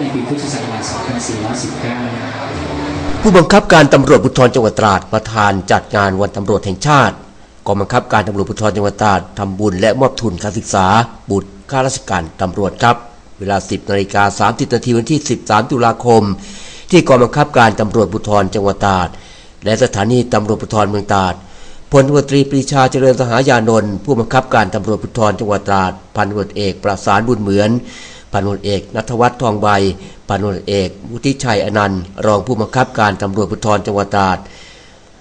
ในปีพุทธศักราช 2419 ผู้บังคับการตำรวจภูธรจังหวัดตราดประธานจัดงานวันตำรวจแห่งชาติกองบังคับการตำรวจภูธรจังหวัดตราดทำบุญและมอบทุนการศึกษา บุตรข้าราชการตำรวจครับ เวลา 10นาฬิกา30นาทีวันที่ 13 ตุลาคม ที่กองบังคับการตำรวจภูธรจังหวัดตราดและสถานีตำรวจภูธรเมืองตราดพลตำรวจตรีปรีชาเจริญสหายานนท์ผู้บังคับการตำรวจภูธรจังหวัดตราดพันตำรวจเอกประสานบุญเหมือน พันตำรวจเอกนัทวัฒน์ทองใบพันตำรวจเอกวุฒิชัยอนันต์ รองผู้บังคับการตำรวจภูธรจังหวัดตราด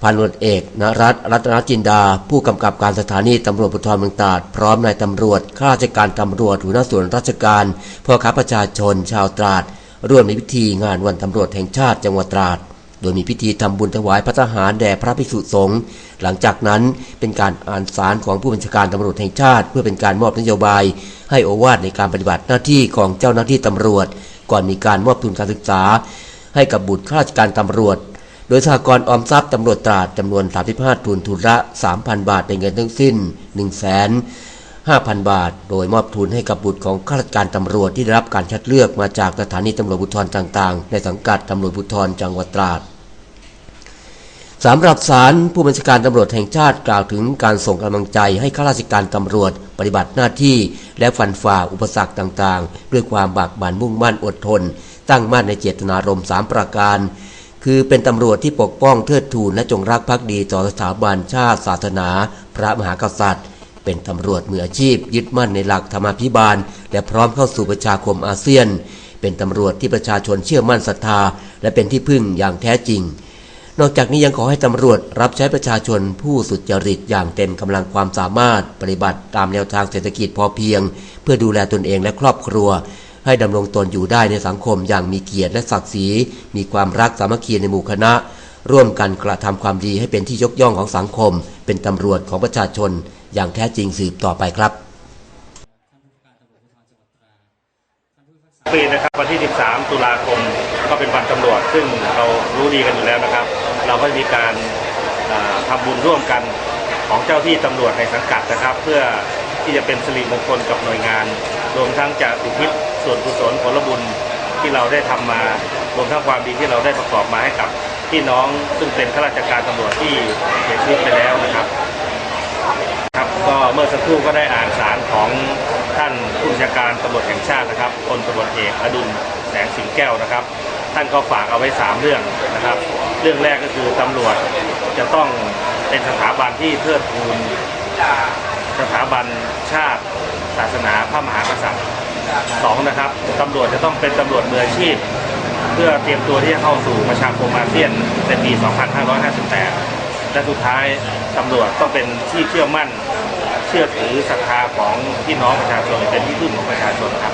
พันตำรวจเอกนรัตน์รัตนจินดา ผู้กำกับการสถานีตำรวจภูธรเมืองตราดพร้อมนายตำรวจข้าราชการตำรวจหัวหน้าส่วนราชการพ่อค้าประชาชนชาวตราด ร่วมในพิธีงานวันตำรวจแห่งชาติจังหวัดตราด โดยมีพิธีทำบุญถวายพระทหารแด่พระภิกษุสงฆ์ หลังจากนั้นเป็นการอ่านสารของผู้บัญชาการตำรวจแห่งชาติ เพื่อเป็นการมอบนโยบาย ให้โอวาทในการปฏิบัติหน้าที่ของเจ้าหน้าที่ตำรวจ ก่อนมีการมอบทุนการศึกษา ให้กับบุตรข้าราชการตำรวจ โดยสหกรณ์ออมทรัพย์ตำรวจตราดจำนวน 35 ทุนทุนละ 3,000 บาทเป็นเงินทั้งสิ้น1 5 0 0 0 บาท โดยมอบทุนให้กับบุตรของข้าราชการตำรวจที่ได้รับการคัดเลือกมาจากสถานีตำรวจภูธรต่างๆ ในสังกัดตำรวจภูธรจังหวัดตราด สำหรับศาลผู้บัญชาการตำรวจแห่งชาติกล่าวถึงการส่งกำลังใจให้ข้าราชการตำรวจปฏิบัติหน้าที่ และฟันฝ่าอุปสรรคต่างๆ ด้วยความบากบั่นมุ่งมั่นอดทน ตั้งมั่นในเจตนารมณ์สามประการ คือเป็นตำรวจที่ปกป้องเทิดทูนและจงรักภักดีต่อสถาบันชาติศาสนา พระมหากษัตริย์ เป็นตำรวจมืออาชีพ ยึดมั่นในหลักธรรมาภิบาล และพร้อมเข้าสู่ประชาคมอาเซียน เป็นตำรวจที่ประชาชนเชื่อมั่นศรัทธา และเป็นที่พึ่งอย่างแท้จริง นอกจากนี้ยังขอให้ตำรวจรับใช้ประชาชนผู้สุจริตอย่างเต็มกำลังความสามารถปฏิบัติตามแนวทางเศรษฐกิจพอเพียง เพื่อดูแลตนเองและครอบครัว ให้ดำรงตนอยู่ได้ในสังคมอย่างมีเกียรติและศักดิ์ศรี มีความรักสามัคคีในหมู่คณะ ร่วมกันกระทำความดีให้เป็นที่ยกย่องของสังคม เป็นตำรวจของประชาชน อย่างแท้จริงสืบต่อไปครับปีนะครับวันที่ 13 ตุลาคมก็เป็นวันตำรวจซึ่งเรารู้ดีกันอยู่แล้วนะครับ เราก็มีการอ่าทำบุญร่วมกันของเจ้าที่ตำรวจในสังกัดนะครับ เพื่อที่จะเป็นสิริมงคลกับหน่วยงาน รวมทั้งจะอุทิศส่วนกุศลผลบุญที่เราได้ทำมารวมทั้งความดีที่เราได้ประกอบมาให้กับพี่น้องซึ่งเป็นข้าราชการตำรวจที่เสียชีวิตไปแล้วนะครับครับก็เมื่อสักครู่ก็ได้อ่านสารของท่านผู้บัญชาการตำรวจแห่งชาตินะครับพลตำรวจเอกอดุลแสงสิงแก้วนะครับ ท่านก็ฝากเอาไว้ 3 เรื่องนะครับ เรื่องแรกก็คือตำรวจจะต้องเป็นสถาบันที่เทิดทูนสถาบันชาติ ศาสนาพระมหากษัตริย์สองนะครับตำรวจจะต้องเป็นตำรวจมืออาชีพ เพื่อเตรียมตัวที่จะเข้าสู่ประชาคมอาเซียนในปี 2558 และสุดท้ายตำรวจต้องเป็นที่เชื่อมั่น เชื่อถือศรัทธาของพี่น้องประชาชนเป็นที่พึ่งของประชาชนครับ